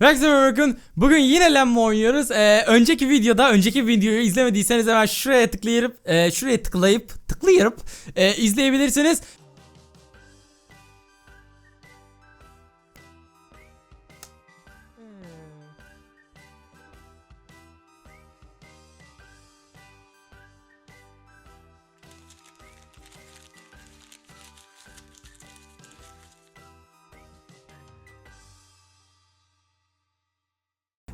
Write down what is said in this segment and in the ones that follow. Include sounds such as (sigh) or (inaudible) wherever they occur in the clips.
Herkese bakın. Bugün yine Lemmo oynuyoruz. Ee, önceki videoda, önceki videoyu izlemediyseniz hemen şuraya tıklayıp, e, şuraya tıklayıp, tıklayıp e, izleyebilirsiniz.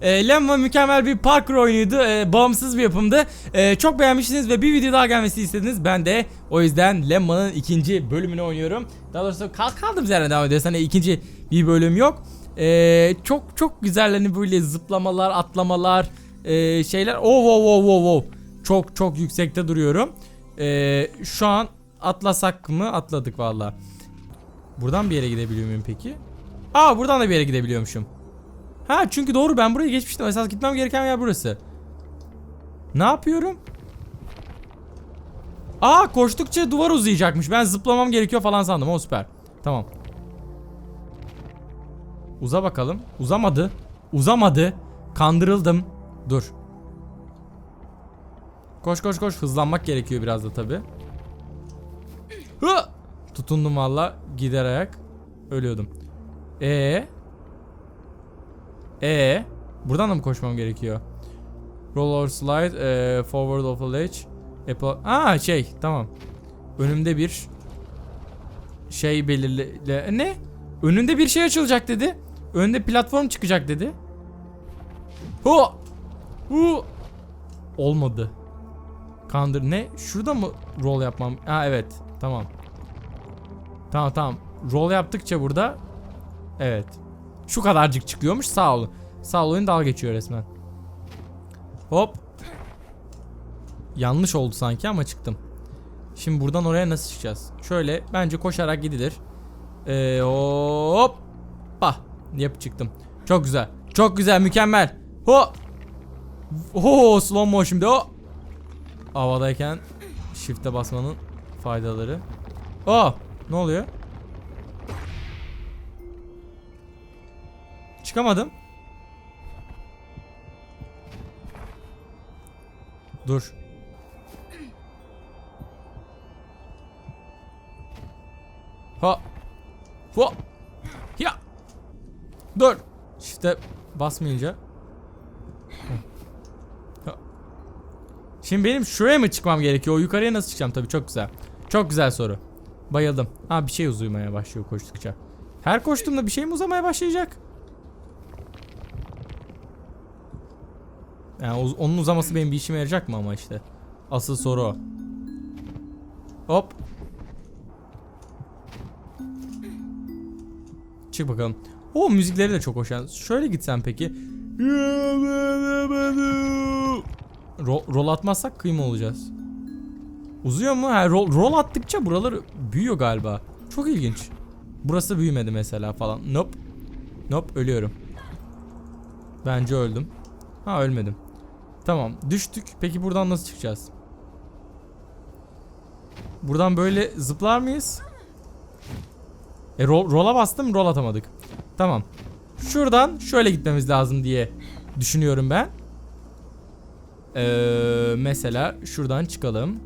E, Lemma mükemmel bir parkur oyunuydu. E, bağımsız bir yapımdı. E, çok beğenmişsiniz ve bir video daha gelmesini istediniz. Ben de o yüzden Lemma'nın ikinci bölümünü oynuyorum. Daha doğrusu kal kaldığımız yerden devam ediyoruz. Hani ikinci bir bölüm yok. E, çok çok güzel hani böyle zıplamalar, atlamalar, e, şeyler. Oh wow wow wow wow. Çok çok yüksekte duruyorum. E, şu an atlasak mı? Atladık valla. Buradan bir yere gidebiliyor muyum peki? Aa buradan da bir yere gidebiliyormuşum. Ha çünkü doğru ben buraya geçmiştim. Esas gitmem gereken yer burası. Ne yapıyorum? Aa koştukça duvar uzayacakmış. Ben zıplamam gerekiyor falan sandım. O süper. Tamam. Uza bakalım. Uzamadı. Uzamadı. Kandırıldım. Dur. Koş koş koş. Hızlanmak gerekiyor biraz da tabi. Tutundum valla. Gider ayak. Ölüyordum. Ee. E buradan da mı koşmam gerekiyor? Roller slide, e, forward of a ledge. Apple. Aa şey, tamam. Önümde bir şey belirle ne? Önünde bir şey açılacak dedi. Önünde platform çıkacak dedi. Hu! Hu! Olmadı. Kandır ne? Şurada mı roll yapmam? Ha evet. Tamam. Tamam tamam. Roll yaptıkça burada evet. Şu kadarcık çıkıyormuş sağ olun. Sağ olun dalga geçiyor resmen. Hop. Yanlış oldu sanki ama çıktım. Şimdi buradan oraya nasıl çıkacağız? Şöyle bence koşarak gidilir. Ee, hop. Bah. Yap çıktım. Çok güzel. Çok güzel mükemmel. Ho. Ho slow motion'da o. Havadayken shift'e basmanın faydaları. Oh. Ne oluyor? Çıkamadım. Dur. Ha. Ho. Ya. Dur. İşte basmayınca. Ha. Şimdi benim şuraya mı çıkmam gerekiyor? O yukarıya nasıl çıkacağım? Tabii çok güzel. Çok güzel soru. Bayıldım. Ha bir şey uzamaya başlıyor koştukça. Her koştuğumda bir şey mi uzamaya başlayacak? Yani onun uzaması benim bir işime yarayacak mı ama işte. Asıl soru o. Hop. Çık bakalım. O müzikleri de çok hoş. Yani şöyle gitsem peki. Rol, rol atmazsak kıyma olacağız. Uzuyor mu? Ha, rol, rol attıkça buralar büyüyor galiba. Çok ilginç. Burası büyümedi mesela falan. Nope. Nope ölüyorum. Bence öldüm. Ha ölmedim. Tamam düştük. Peki buradan nasıl çıkacağız? Buradan böyle zıplar mıyız? E rol, rola bastım rol atamadık. Tamam. Şuradan şöyle gitmemiz lazım diye düşünüyorum ben. Ee, mesela şuradan çıkalım.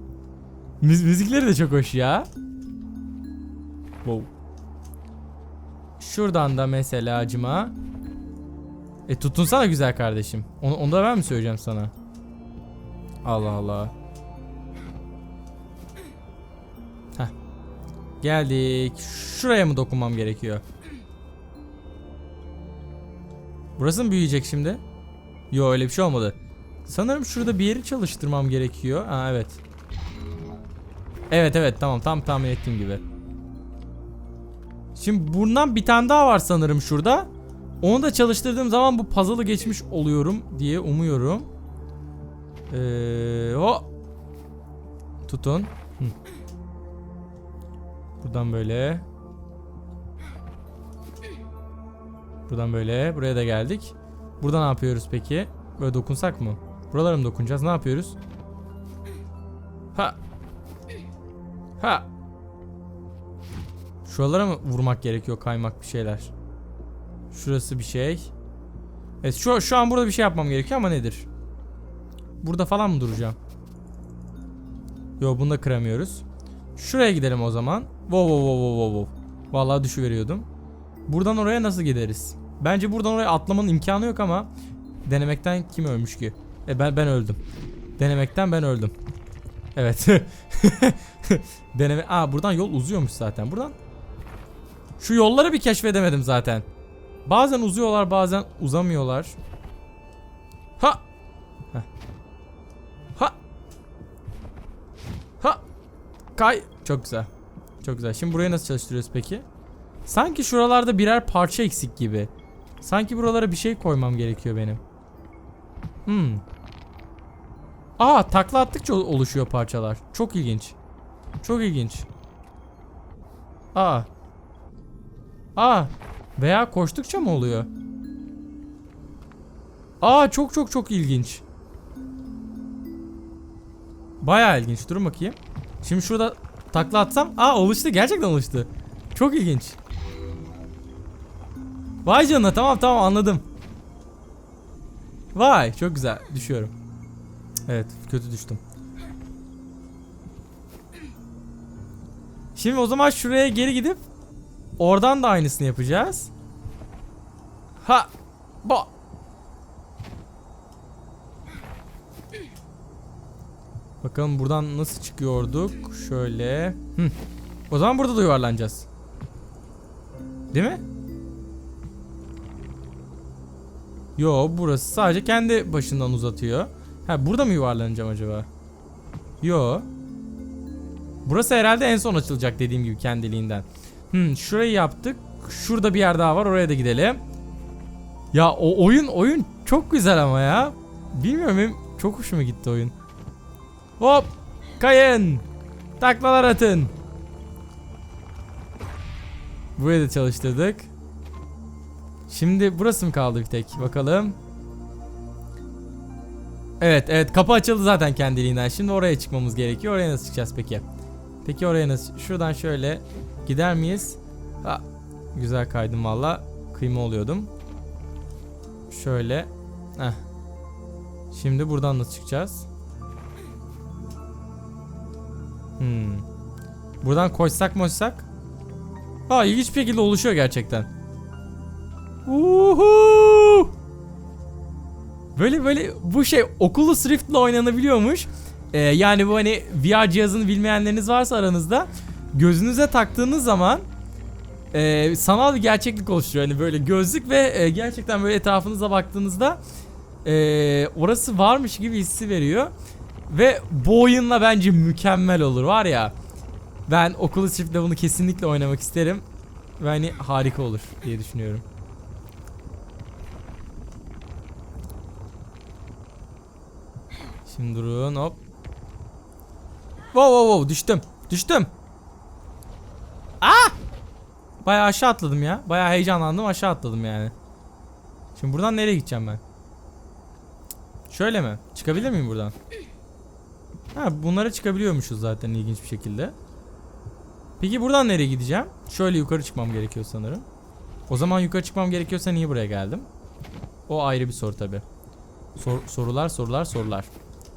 Müz müzikleri de çok hoş ya. Wow. Şuradan da mesela acıma. E tutunsana güzel kardeşim. Onu, onu da ben mi söyleyeceğim sana? Allah Allah. Heh. Geldik. Şuraya mı dokunmam gerekiyor? Burası mı büyüyecek şimdi? Yo öyle bir şey olmadı. Sanırım şurada bir yeri çalıştırmam gerekiyor. Ha evet. Evet evet tamam tam tahmin ettiğim gibi. Şimdi bundan bir tane daha var sanırım şurada. Onu da çalıştırdığım zaman bu puzzle'ı geçmiş oluyorum diye umuyorum. Ee, o tutun. Hı. Buradan böyle. Buradan böyle. Buraya da geldik. Burada ne yapıyoruz peki? Böyle dokunsak mı? Buralara mı dokunacağız? Ne yapıyoruz? Ha. Ha. Şuralara mı vurmak gerekiyor kaymak bir şeyler? Şurası bir şey. Evet şu, şu an burada bir şey yapmam gerekiyor ama nedir? Burada falan mı duracağım? Yo bunu da kıramıyoruz. Şuraya gidelim o zaman. Wow wow wow wow wow. Vallahi düşüveriyordum. Buradan oraya nasıl gideriz? Bence buradan oraya atlamanın imkanı yok ama denemekten kim ölmüş ki? E ben ben öldüm. Denemekten ben öldüm. Evet. (laughs) Deneme Aa buradan yol uzuyormuş zaten. Buradan şu yolları bir keşfedemedim zaten. Bazen uzuyorlar, bazen uzamıyorlar. Ha! Heh. Ha! Ha! Kay. Çok güzel. Çok güzel. Şimdi burayı nasıl çalıştırıyoruz peki? Sanki şuralarda birer parça eksik gibi. Sanki buralara bir şey koymam gerekiyor benim. Hmm. Aa takla attıkça ol- oluşuyor parçalar. Çok ilginç. Çok ilginç. Aa. Aa. Veya koştukça mı oluyor? Aa çok çok çok ilginç. Bayağı ilginç. Durun bakayım. Şimdi şurada takla atsam. Aa oluştu. Gerçekten oluştu. Çok ilginç. Vay canına tamam tamam anladım. Vay çok güzel. Düşüyorum. Evet kötü düştüm. Şimdi o zaman şuraya geri gidip oradan da aynısını yapacağız. Ha! Ba! Bakalım buradan nasıl çıkıyorduk? Şöyle. Hı. O zaman burada da yuvarlanacağız. Değil mi? Yo burası sadece kendi başından uzatıyor. Ha burada mı yuvarlanacağım acaba? Yo. Burası herhalde en son açılacak dediğim gibi kendiliğinden. Hmm, şurayı yaptık. Şurada bir yer daha var. Oraya da gidelim. Ya o oyun oyun çok güzel ama ya. Bilmiyorum benim çok hoşuma gitti oyun. Hop! Kayın! Taklalar atın. Burayı da çalıştırdık. Şimdi burası mı kaldı bir tek? Bakalım. Evet evet kapı açıldı zaten kendiliğinden. Şimdi oraya çıkmamız gerekiyor. Oraya nasıl çıkacağız peki? Peki oraya nasıl? Şuradan şöyle gider miyiz? Ha, güzel kaydım valla. Kıyma oluyordum. Şöyle. Heh. Şimdi buradan nasıl çıkacağız? Hmm. Buradan koşsak moşsak? Ha ilginç bir şekilde oluşuyor gerçekten. Uhu! Böyle böyle bu şey Oculus Rift'le oynanabiliyormuş. Ee, yani bu hani VR cihazını bilmeyenleriniz varsa aranızda gözünüze taktığınız zaman e, sanal bir gerçeklik oluşturuyor. Hani böyle gözlük ve e, gerçekten böyle etrafınıza baktığınızda e, orası varmış gibi hissi veriyor. Ve bu oyunla bence mükemmel olur var ya. Ben Oculus Rift'le bunu kesinlikle oynamak isterim. Ve hani harika olur diye düşünüyorum. Şimdi durun hop. Wow wow wow düştüm. Düştüm. Aa! Bayağı aşağı atladım ya. Bayağı heyecanlandım aşağı atladım yani. Şimdi buradan nereye gideceğim ben? Şöyle mi? Çıkabilir miyim buradan? Ha bunlara çıkabiliyormuşuz zaten ilginç bir şekilde. Peki buradan nereye gideceğim? Şöyle yukarı çıkmam gerekiyor sanırım. O zaman yukarı çıkmam gerekiyorsa niye buraya geldim? O ayrı bir soru tabi. Sor- sorular sorular sorular.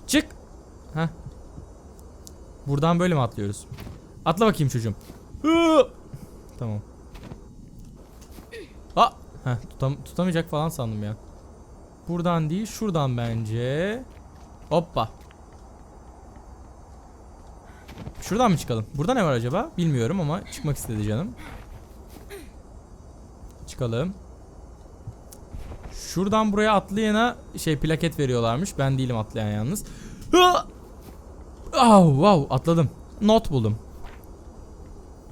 Çık. Heh. Buradan böyle mi atlıyoruz? Atla bakayım çocuğum. Hı! Tamam. Heh, tutam tutamayacak falan sandım ya. Buradan değil, şuradan bence. Hoppa. Şuradan mı çıkalım? Burada ne var acaba? Bilmiyorum ama çıkmak istedi canım. Çıkalım. Şuradan buraya atlayana şey plaket veriyorlarmış. Ben değilim atlayan yalnız. Oh, wow atladım. Not buldum.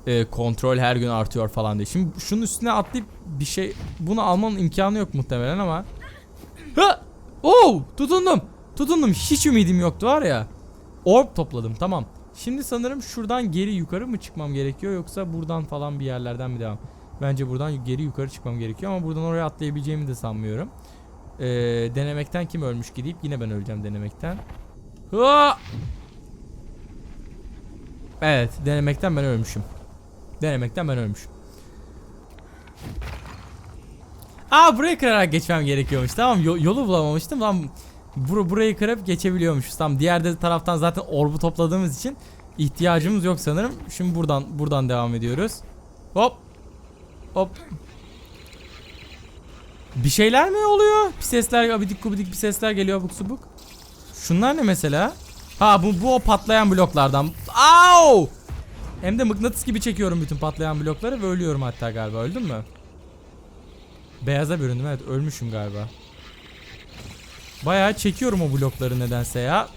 Ee, kontrol her gün artıyor falan diye. Şimdi şunun üstüne atlayıp bir şey bunu almanın imkanı yok muhtemelen ama. Ha! Oh! Tutundum. Tutundum. Hiç ümidim yoktu var ya. Orb topladım tamam. Şimdi sanırım şuradan geri yukarı mı çıkmam gerekiyor yoksa buradan falan bir yerlerden mi devam? Bence buradan geri yukarı çıkmam gerekiyor ama buradan oraya atlayabileceğimi de sanmıyorum. Ee, denemekten kim ölmüş gidip yine ben öleceğim denemekten. Hua! Evet denemekten ben ölmüşüm. Denemekten ben ölmüşüm. Aa burayı kırarak geçmem gerekiyormuş. Tamam yo- yolu bulamamıştım. Lan bur burayı kırıp geçebiliyormuşuz. Tamam diğer de taraftan zaten orbu topladığımız için ihtiyacımız yok sanırım. Şimdi buradan buradan devam ediyoruz. Hop. Hop. Bir şeyler mi oluyor? Bir sesler abidik gubidik bir sesler geliyor abuk subuk. Şunlar ne mesela? Ha bu bu o patlayan bloklardan. Au! Hem de mıknatıs gibi çekiyorum bütün patlayan blokları ve ölüyorum hatta galiba. Öldüm mü? Beyaza büründüm evet ölmüşüm galiba. Bayağı çekiyorum o blokları nedense ya.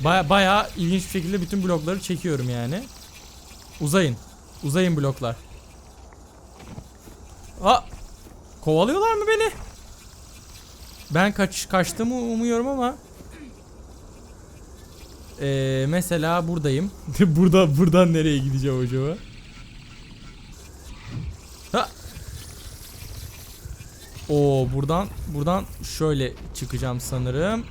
Baya bayağı ilginç bir şekilde bütün blokları çekiyorum yani. Uzayın. Uzayın bloklar. Ha! Kovalıyorlar mı beni? Ben kaç kaçtığımı umuyorum ama. Ee, mesela buradayım. (laughs) Burada buradan nereye gideceğim acaba? Ha. Oo buradan buradan şöyle çıkacağım sanırım.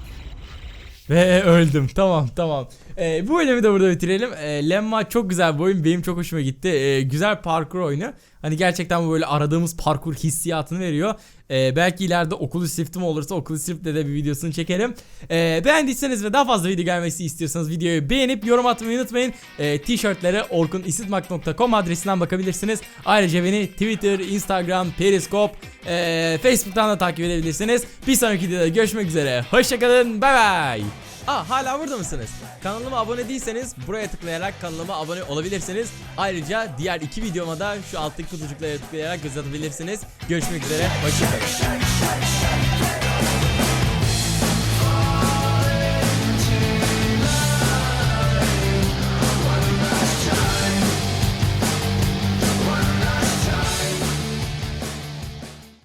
Ve öldüm. Tamam tamam. Ee, bu bölümü de burada bitirelim. Ee, Lemma çok güzel bir oyun. Benim çok hoşuma gitti. Ee, güzel parkur oyunu. Hani gerçekten bu böyle aradığımız parkur hissiyatını veriyor. Ee, belki ileride Oculus Rift'im olursa Oculus Rift'le de bir videosunu çekerim. Ee, beğendiyseniz ve daha fazla video gelmesi istiyorsanız videoyu beğenip yorum atmayı unutmayın. Ee, Tişörtlere orkunisitmak.com adresinden bakabilirsiniz. Ayrıca beni Twitter, Instagram, Periscope, ee, Facebook'tan da takip edebilirsiniz. Bir sonraki videoda görüşmek üzere. Hoşçakalın. Bay bay. Aa hala burada mısınız? Kanalıma abone değilseniz buraya tıklayarak kanalıma abone olabilirsiniz. Ayrıca diğer iki videoma da şu alttaki kutucuklara tıklayarak göz atabilirsiniz. Görüşmek üzere. Hoşçakalın.